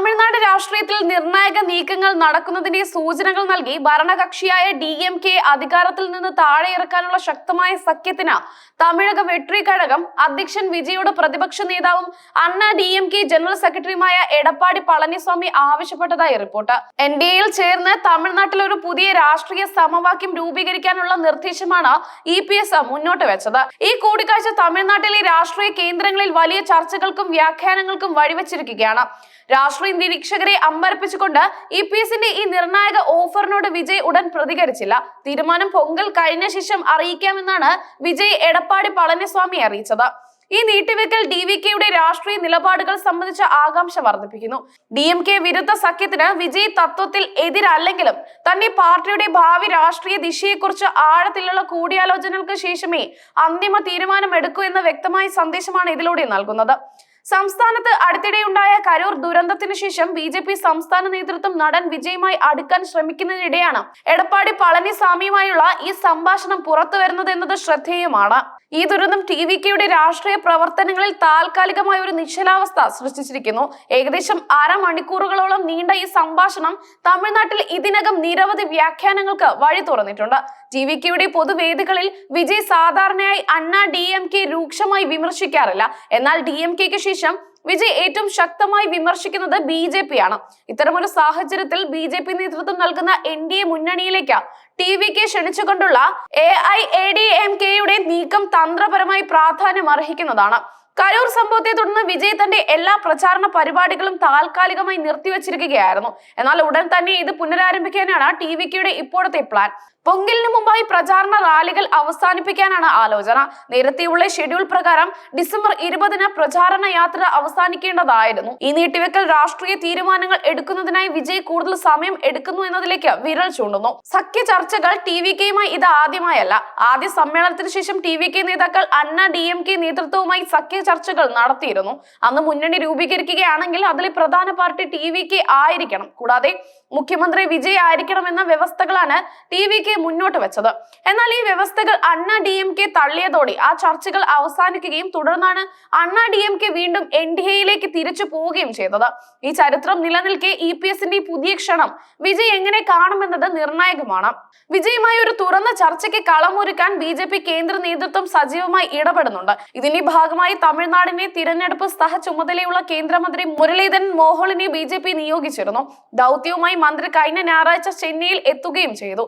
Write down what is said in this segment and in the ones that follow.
തമിഴ്നാട് രാഷ്ട്രീയത്തിൽ നിർണായക നീക്കങ്ങൾ നടക്കുന്നതിന്റെ സൂചനകൾ നൽകി ഭരണകക്ഷിയായ ഡി എം കെ അധികാരത്തിൽ നിന്ന് താഴെ ഇറക്കാനുള്ള ശക്തമായ സഖ്യത്തിന് തമിഴക വെട്രി കഴകം അധ്യക്ഷൻ വിജയുടെ പ്രതിപക്ഷ നേതാവും അണ്ണ ഡി എം കെ ജനറൽ സെക്രട്ടറിയുമായ എടപ്പാടി പളനിസ്വാമി ആവശ്യപ്പെട്ടതായി റിപ്പോർട്ട്. എൻ ഡി എയിൽ ചേർന്ന് തമിഴ്നാട്ടിൽ ഒരു പുതിയ രാഷ്ട്രീയ സമവാക്യം രൂപീകരിക്കാനുള്ള നിർദ്ദേശമാണ് ഇ പി എസ് മുന്നോട്ട് വെച്ചത്. ഈ കൂടിക്കാഴ്ച തമിഴ്നാട്ടിലെ രാഷ്ട്രീയ കേന്ദ്രങ്ങളിൽ വലിയ ചർച്ചകൾക്കും വ്യാഖ്യാനങ്ങൾക്കും വഴിവെച്ചിരിക്കുകയാണ്. രാഷ്ട്രീയ നിരീക്ഷകരെ അമ്പരപ്പിച്ചുകൊണ്ട് ഇ പി എസിന്റെ ഈ നിർണായക ഓഫറിനോട് വിജയ് ഉടൻ പ്രതികരിച്ചില്ല. തീരുമാനം പൊങ്കൽ കഴിഞ്ഞ ശേഷം അറിയിക്കാമെന്നാണ് വിജയ് എടപ്പാടി പളനിസ്വാമി അറിയിച്ചത്. ഈ നീട്ടിവെക്കൽ ഡി വി കെയുടെ രാഷ്ട്രീയ നിലപാടുകൾ സംബന്ധിച്ച ആകാംക്ഷ വർദ്ധിപ്പിക്കുന്നു. ഡി എം കെ വിരുദ്ധ സഖ്യത്തിന് വിജയ് തത്വത്തിൽ എതിരല്ലെങ്കിലും തന്റെ പാർട്ടിയുടെ ഭാവി രാഷ്ട്രീയ ദിശയെക്കുറിച്ച് ആഴത്തിലുള്ള കൂടിയാലോചനകൾക്ക് ശേഷമേ അന്തിമ തീരുമാനം എടുക്കൂ എന്ന വ്യക്തമായ സന്ദേശമാണ് ഇതിലൂടെ നൽകുന്നത്. സംസ്ഥാനത്ത് അടുത്തിടെയുണ്ടായ കരൂർ ദുരന്തത്തിന് ശേഷം ബി ജെ പി സംസ്ഥാന നേതൃത്വം നടൻ വിജയുമായി അടുക്കാൻ ശ്രമിക്കുന്നതിനിടെയാണ് എടപ്പാടി പളനിസ്വാമിയുമായുള്ള ഈ സംഭാഷണം പുറത്തു വരുന്നത് എന്നത് ശ്രദ്ധേയമാണ്. ഈ ദുരന്തം ടി വി കെയുടെ രാഷ്ട്രീയ പ്രവർത്തനങ്ങളിൽ താൽക്കാലികമായ ഒരു നിശ്ചലാവസ്ഥ സൃഷ്ടിച്ചിരിക്കുന്നു. ഏകദേശം അര മണിക്കൂറുകളോളം നീണ്ട ഈ സംഭാഷണം തമിഴ്നാട്ടിൽ ഇതിനകം നിരവധി വ്യാഖ്യാനങ്ങൾക്ക് വഴി തുറന്നിട്ടുണ്ട്. ടി വി കെയുടെ പൊതുവേദികളിൽ വിജയ് സാധാരണയായി അണ്ണ ഡി എം കെ രൂക്ഷമായി വിമർശിക്കാറില്ല. എന്നാൽ ഡി എം കെക്ക് ശേഷം വിജയ് ഏറ്റവും ശക്തമായി വിമർശിക്കുന്നത് ബി ജെ പി ആണ് ഇത്തരമൊരു സാഹചര്യത്തിൽ ബി ജെ പി നേതൃത്വം നൽകുന്ന എൻ ഡി എ മുന്നണിയിലേക്ക് T V K ക്ഷണിച്ചുകൊണ്ടുള്ള A I A D M കെയുടെ നീക്കം തന്ത്രപരമായി പ്രാധാന്യം അർഹിക്കുന്നതാണ്. കരൂർ സംഭവത്തെ തുടർന്ന് വിജയ് തന്റെ എല്ലാ പ്രചാരണ പരിപാടികളും താൽക്കാലികമായി നിർത്തിവച്ചിരിക്കുകയായിരുന്നു. എന്നാൽ ഉടൻ തന്നെ ഇത് പുനരാരംഭിക്കാനാണ് ടി വി കെയുടെ ഇപ്പോഴത്തെ പ്ലാൻ. പൊങ്കലിന് മുമ്പായി പ്രചാരണ റാലികൾ അവസാനിപ്പിക്കാനാണ് ആലോചന. നേരത്തെയുള്ള ഷെഡ്യൂൾ പ്രകാരം ഡിസംബർ ഇരുപതിന് പ്രചാരണ യാത്ര അവസാനിക്കേണ്ടതായിരുന്നു. ഈ നീട്ടിവെക്കൽ രാഷ്ട്രീയ തീരുമാനങ്ങൾ എടുക്കുന്നതിനായി വിജയ് കൂടുതൽ സമയം എടുക്കുന്നു എന്നതിലേക്ക് വിരൽ ചൂണ്ടുന്നു. സഖ്യ ചർച്ചകൾ ടി വി കെയുമായി ഇത് ആദ്യമായല്ല. ആദ്യ സമ്മേളനത്തിന് ശേഷം ടി വി കെ നേതാക്കൾ അന്ന ഡി എം കെ നേതൃത്വവുമായി സഖ്യ ചർച്ചകൾ നടത്തിയിരുന്നു. അന്ന് മുന്നണി രൂപീകരിക്കുകയാണെങ്കിൽ അതിലെ പ്രധാന പാർട്ടി ടി വി കെ ആയിരിക്കണം. കൂടാതെ മുഖ്യമന്ത്രി വിജയ് ആയിരിക്കണം എന്ന വ്യവസ്ഥകളാണ് ടി വി കെ മുന്നോട്ട് വെച്ചത്. എന്നാൽ ഈ വ്യവസ്ഥകൾ അണ്ണ ഡി എം കെ തള്ളിയതോടെ ആ ചർച്ചകൾ അവസാനിക്കുകയും തുടർന്നാണ് അണ്ണ ഡി എം കെ വീണ്ടും എൻ ഡി എയിലേക്ക് തിരിച്ചു പോവുകയും ചെയ്തത്. ഈ ചരിത്രം നിലനിൽക്കെ ഇ പി എസിന്റെ പുതിയ ക്ഷണം വിജയ് എങ്ങനെ കാണുമെന്നത് നിർണായകമാണ്. വിജയുമായി ഒരു തുറന്ന ചർച്ചയ്ക്ക് കളമൊരുക്കാൻ ബി ജെ പി കേന്ദ്ര നേതൃത്വം സജീവമായി ഇടപെടുന്നുണ്ട്. ഇതിന്റെ ഭാഗമായി തമിഴ്നാടിനെ തിരഞ്ഞെടുപ്പ് സഹ ചുമതലയുള്ള കേന്ദ്രമന്ത്രി മുരളീധരൻ മോഹളിനെ ബി ജെ പി നിയോഗിച്ചിരുന്നു. ദൗത്യവുമായി മന്ത്രി കഴിഞ്ഞ ഞായറാഴ്ച ചെന്നൈയിൽ എത്തുകയും ചെയ്തു.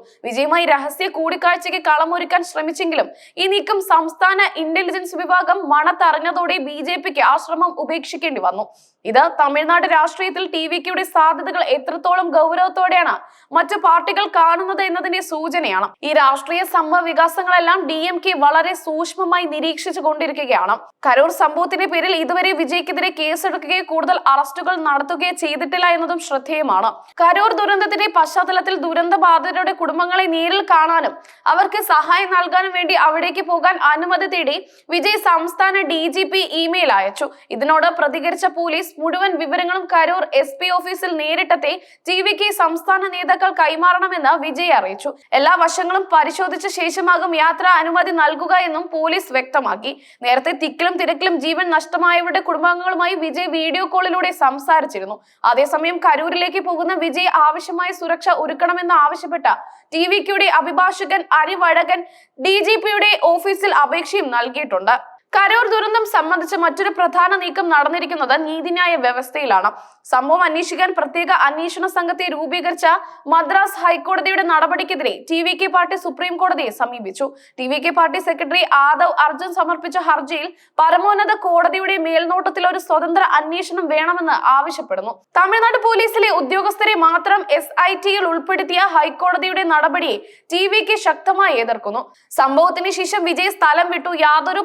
വിജയുമായി രഹസ്യ കൂടിക്കാഴ്ചയ്ക്ക് കളമൊരുക്കാൻ ശ്രമിച്ചെങ്കിലും ഈ നീക്കം സംസ്ഥാന ഇന്റലിജൻസ് വിഭാഗം മണത്തറിഞ്ഞതോടെ ബി ജെ പിക്ക് ആ ശ്രമം ഉപേക്ഷിക്കേണ്ടി വന്നു. ഇത് തമിഴ്നാട് രാഷ്ട്രീയത്തിൽ ടി വി കെയുടെ സാധ്യതകൾ എത്രത്തോളം ഗൗരവത്തോടെയാണ് മറ്റു പാർട്ടികൾ കാണുന്നത് എന്നതിന്റെ സൂചനയാണ്. ഈ രാഷ്ട്രീയ സംഭവ വികാസങ്ങളെല്ലാം ഡി എം കെ വളരെ സൂക്ഷ്മമായി നിരീക്ഷിച്ചു കൊണ്ടിരിക്കുകയാണ്. കരൂർ സംഭവത്തിന്റെ പേരിൽ ഇതുവരെ വിജയ്ക്കെതിരെ കേസെടുക്കുകയോ കൂടുതൽ അറസ്റ്റുകൾ നടത്തുകയോ ചെയ്തിട്ടില്ല എന്നതും ശ്രദ്ധേയമാണ്. കരൂർ ദുരന്തത്തിന്റെ പശ്ചാത്തലത്തിൽ ദുരന്ത ബാധിതരുടെ കുടുംബങ്ങളെ നേരിൽ കാണാനും അവർക്ക് സഹായം നൽകാനും വേണ്ടി അവിടേക്ക് പോകാൻ അനുമതി തേടി വിജയ് സംസ്ഥാന ഡി ജി പി ഇമെയിൽ അയച്ചു. ഇതിനോട് പ്രതികരിച്ച പോലീസ് മുഴുവൻ വിവരങ്ങളും കരൂർ എസ് പി ഓഫീസിൽ നേരിട്ടെത്തി ടി കെ സംസ്ഥാന നേതാക്കൾ കൈമാറണമെന്ന് വിജയ് അറിയിച്ചു. എല്ലാ വശങ്ങളും പരിശോധിച്ച ശേഷമാകും യാത്ര അനുമതി നൽകുക എന്നും പോലീസ് വ്യക്തമാക്കി. നേരത്തെ തിക്കിലും തിരക്കിലും ജീവൻ നഷ്ടമായവരുടെ കുടുംബാംഗങ്ങളുമായി വിജയ് വീഡിയോ കോളിലൂടെ സംസാരിച്ചിരുന്നു. അതേസമയം കരൂരിലേക്ക് പോകുന്ന വിജയ് ആവശ്യമായ സുരക്ഷ ഒരുക്കണമെന്ന് ആവശ്യപ്പെട്ട ടി വിയുടെ അഭിഭാഷകൻ അരിവഴകൻ ഡി ജി പിയുടെ ഓഫീസിൽ അപേക്ഷയും നൽകിയിട്ടുണ്ട്. കരൂർ ദുരന്തം സംബന്ധിച്ച് മറ്റൊരു പ്രധാന നീക്കം നടന്നിരിക്കുന്നത് നീതിന്യായ വ്യവസ്ഥയിലാണ്. സംഭവം അന്വേഷിക്കാൻ പ്രത്യേക അന്വേഷണ സംഘത്തെ രൂപീകരിച്ച മദ്രാസ് ഹൈക്കോടതിയുടെ നടപടിക്കെതിരെ T V K party supreme കോടതിയെ സമീപിച്ചു. T V K party secretary Adhav Arjun സമർപ്പിച്ച ഹർജിയിൽ പരമോന്നത കോടതിയുടെ മേൽനോട്ടത്തിൽ ഒരു സ്വതന്ത്ര അന്വേഷണം വേണമെന്ന് ആവശ്യപ്പെടുന്നു. തമിഴ്നാട് പോലീസിലെ ഉദ്യോഗസ്ഥരെ മാത്രം എസ് ഐ ടിയിൽ ഉൾപ്പെടുത്തിയ ഹൈക്കോടതിയുടെ നടപടിയെ ടി വി കെ ശക്തമായി എതിർക്കുന്നു. സംഭവത്തിന് ശേഷം വിജയ് സ്ഥലം വിട്ടു. യാതൊരു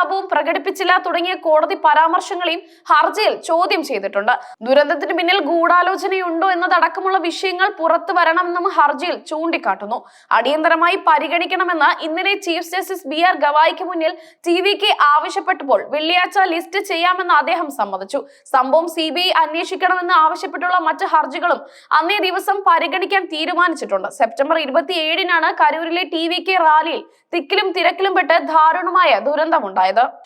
പശ്ചാത്താപവും പ്രകടിപ്പിച്ചില്ല. തുടങ്ങിയ കോടതി പരാമർശങ്ങളെയും ഹർജിയിൽ ചോദ്യം ചെയ്തിട്ടുണ്ട്. ദുരന്തത്തിന് പിന്നിൽ ഗൂഢാലോചനയുണ്ടോ എന്നതടക്കമുള്ള വിഷയങ്ങൾ പുറത്തു വരണമെന്നും ഹർജിയിൽ ചൂണ്ടിക്കാട്ടുന്നു. അടിയന്തരമായി പരിഗണിക്കണമെന്ന് ഇന്നലെ ചീഫ് ജസ്റ്റിസ് ബി ആർ ഗവായിക്ക് മുന്നിൽ ടി വി കെ ആവശ്യപ്പെട്ടപ്പോൾ വെള്ളിയാഴ്ച ലിസ്റ്റ് ചെയ്യാമെന്ന് അദ്ദേഹം സമ്മതിച്ചു. സംഭവം സി ബി ഐ അന്വേഷിക്കണമെന്ന് ആവശ്യപ്പെട്ടുള്ള മറ്റ് ഹർജികളും അന്നേ ദിവസം പരിഗണിക്കാൻ തീരുമാനിച്ചിട്ടുണ്ട്. സെപ്റ്റംബർ ഇരുപത്തിയേഴിനാണ് കരൂരിലെ ടി വി കെ റാലിയിൽ തിക്കിലും തിരക്കിലും പെട്ട് ദാരുണമായ ദുരന്തമുണ്ടായത്. Hayda.